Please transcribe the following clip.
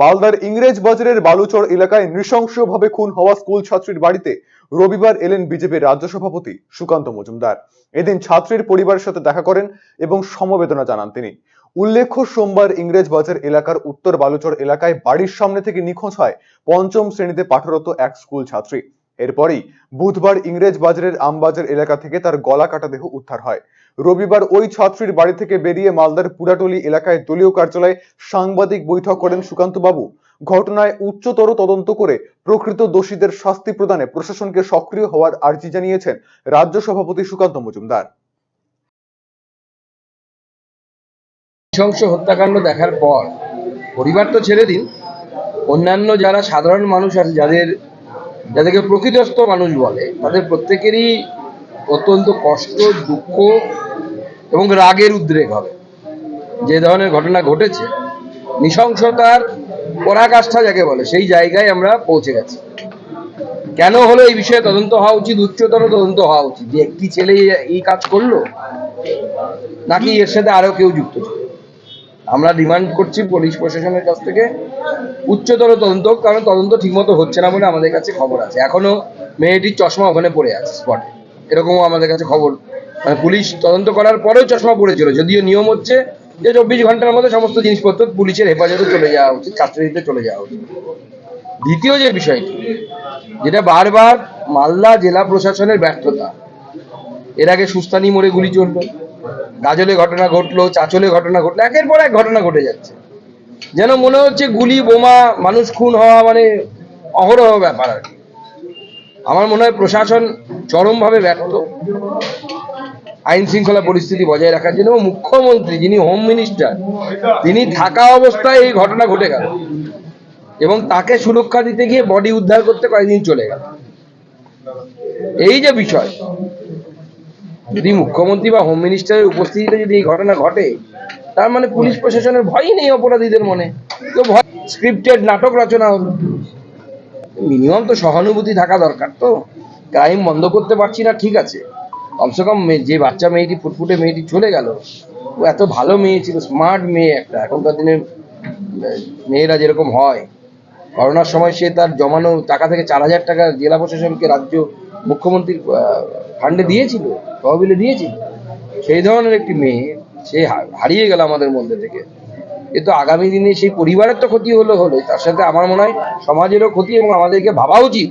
মালদার ইংরেজ বাজারের বালুচর এলাকায় নৃশংসভাবে খুন হওয়া স্কুল ছাত্রীর বাড়িতে রবিবার এলেন বিজেপির রাজ্য সভাপতি সুকান্ত মজুমদার। এদিন ছাত্রীর পরিবারের সাথে দেখা করেন এবং সমবেদনা জানান তিনি। উল্লেখ্য, সোমবার ইংরেজ বাজার এলাকার উত্তর বালুচর এলাকায় বাড়ির সামনে থেকে নিখোঁজ হয় পঞ্চম শ্রেণীতে পাঠরত এক স্কুল ছাত্রী। এরপরই বুধবার ইংরেজ বাজারের আমবাজার এলাকা থেকে তার গলা কাটা দেহ উদ্ধার হয়। রবিবার ওই ছাত্রীর বাড়ি থেকে বেরিয়ে মালদার পুরাটলি এলাকায় দলীয় কার্যালয়ে সাংবাদিক বৈঠক করেন সুকান্ত বাবু ঘটনায় উচ্চতর তদন্ত করে প্রকৃত দোষীদের শাস্তি প্রদানে প্রশাসনকে সক্রিয় হওয়ার আর্জি জানিয়েছেন রাজ্য সভাপতি সুকান্ত মজুমদার। হত্যাকাণ্ড দেখার পর পরিবার তো ছেড়ে দিন। অন্যান্য যারা সাধারণ মানুষ আছে, যাদের, যাদেরকে প্রকৃতস্থ মানুষ বলে, তাদের প্রত্যেকেরই অত্যন্ত কষ্ট, দুঃখ এবং রাগের উদ্রেক হবে। যে ধরনের ঘটনা ঘটেছে, নৃশংসতার পরাকাষ্ঠা যাকে বলে, সেই জায়গায় আমরা পৌঁছে গেছি। কেন হলো এই বিষয়ে তদন্ত হওয়া উচিত? উচ্চতর তদন্ত হওয়া উচিত। যে একটি ছেলে এই কাজ করল, নাকি এর সাথে আরও কেউ যুক্ত ছিল? আমরা ডিমান্ড করছি পুলিশ প্রশাসনের কাছ থেকে উচ্চতর তদন্ত কারণ তদন্ত ঠিকমতো হচ্ছে না বলে আমাদের কাছে খবর আছে। এখনও মেয়েটির চশমা ওখানে পড়ে আছে স্পটে এরকমও আমাদের কাছে খবর পুলিশ তদন্ত করার পরেও চশমা পড়েছিল। যদিও নিয়ম হচ্ছে যে চব্বিশ ঘণ্টার মধ্যে সমস্ত জিনিসপত্র পুলিশের হেফাজতে চলে যাওয়া উচিত, কাস্টাডিতে চলে যাওয়া উচিত। দ্বিতীয় যে বিষয়টি, যেটা বারবার মালদা জেলা প্রশাসনের ব্যর্থতা। এর আগে সুস্তানি মোড়ে গুলি চলল, গাজলে ঘটনা ঘটলো, চাচলে ঘটনা ঘটলো, একের পর এক ঘটনা ঘটে যাচ্ছে। যেন মনে হচ্ছে গুলি, বোমা, মানুষ খুন হওয়া মানে অহরহ ব্যাপার আর কি। আমার মনে হয় প্রশাসন চরমভাবে ব্যর্থ। আইন শৃঙ্খলা পরিস্থিতি বজায় রাখার জন্য মুখ্যমন্ত্রী যিনি হোম মিনিস্টার, তিনি থাকা অবস্থায় এই ঘটনা ঘটে গেল। এবং তাকে সুরক্ষা দিতে গিয়ে বডি উদ্ধার করতে কয়েকদিন চলে গেল। এই যে বিষয়, যদি মুখ্যমন্ত্রী বা হোম মিনিস্টারের উপস্থিতিতে যদি এই ঘটনা ঘটে, তার মানে পুলিশ প্রশাসনের ভয়ই নেই অপরাধীদের মনে। তো ভয় স্ক্রিপ্টেড নাটক রচনা হলো। মিনিমাম তো সহানুভূতি থাকা দরকার তো। ক্রাইম বন্ধ করতে পারছি না, ঠিক আছে। কমসে কম যে বাচ্চা মেয়েটি, ফুটফুটে মেয়েটি চলে গেল, ও এত ভালো মেয়ে ছিল স্মার্ট মেয়ে একটা। এখনকার দিনে মেয়েরা যেরকম হয়। করোনার সময় সে তার জমানো টাকা থেকে চার হাজার টাকা জেলা প্রশাসনকে রাজ্য মুখ্যমন্ত্রীর ফান্ডে দিয়েছিল, তহবিলে দিয়েছিল। সেই ধরনের একটি মেয়ে, সে হারিয়ে গেল আমাদের মধ্যে থেকে। এ তো আগামী দিনে সেই পরিবারের তো ক্ষতি হলো হলো তার সাথে আমার মনে হয় সমাজেরও ক্ষতি এবং আমাদেরকে ভাবা উচিত